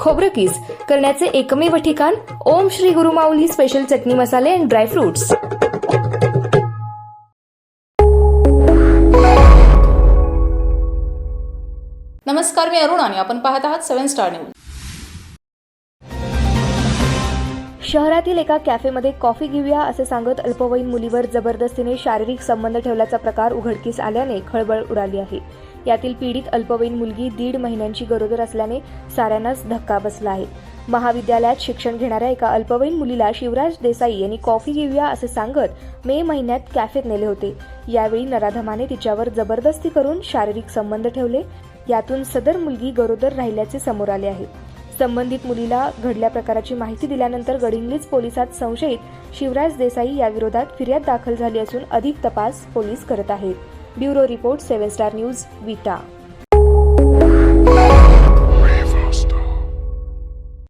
खोबरं किस करण्याचे एकमेव ठिकाण ओम श्री गुरुमाऊली स्पेशल चटणी मसाले अँड ड्रायफ्रुट्स नमस्कार मी अरुण आणि आपण पाहत आहात सेव्हन स्टार न्यूज शहरातील एका कॅफेमध्ये कॉफी घेऊया असे सांगत अल्पवयीन मुलीवर जबरदस्तीने शारीरिक संबंध ठेवल्याचा प्रकार उघडकीस आल्याने खळबळ उडाली आहे. यातील पीडित अल्पवयीन मुलगी दीड महिन्यांची गरोदर असल्याने साऱ्यांनाच धक्का बसला आहे. महाविद्यालयात शिक्षण घेणाऱ्या एका अल्पवयीन मुलीला शिवराज देसाई यांनी कॉफी घेऊया असे सांगत मे महिन्यात कॅफेत नेले होते. यावेळी नराधमाने तिच्यावर जबरदस्ती करून शारीरिक संबंध ठेवले. यातून सदर मुलगी गरोदर राहिल्याचे समोर आले आहे. संबंधित मुलीला घडल्या प्रकाराची माहिती दिल्यानंतर गडिंग्लीज पोलिसात संशयित शिवराज देसाई याविरोधात फिर्याद दाखल झाली असून अधिक तपास पोलीस करत आहेत. Bureau report seven star news Vita.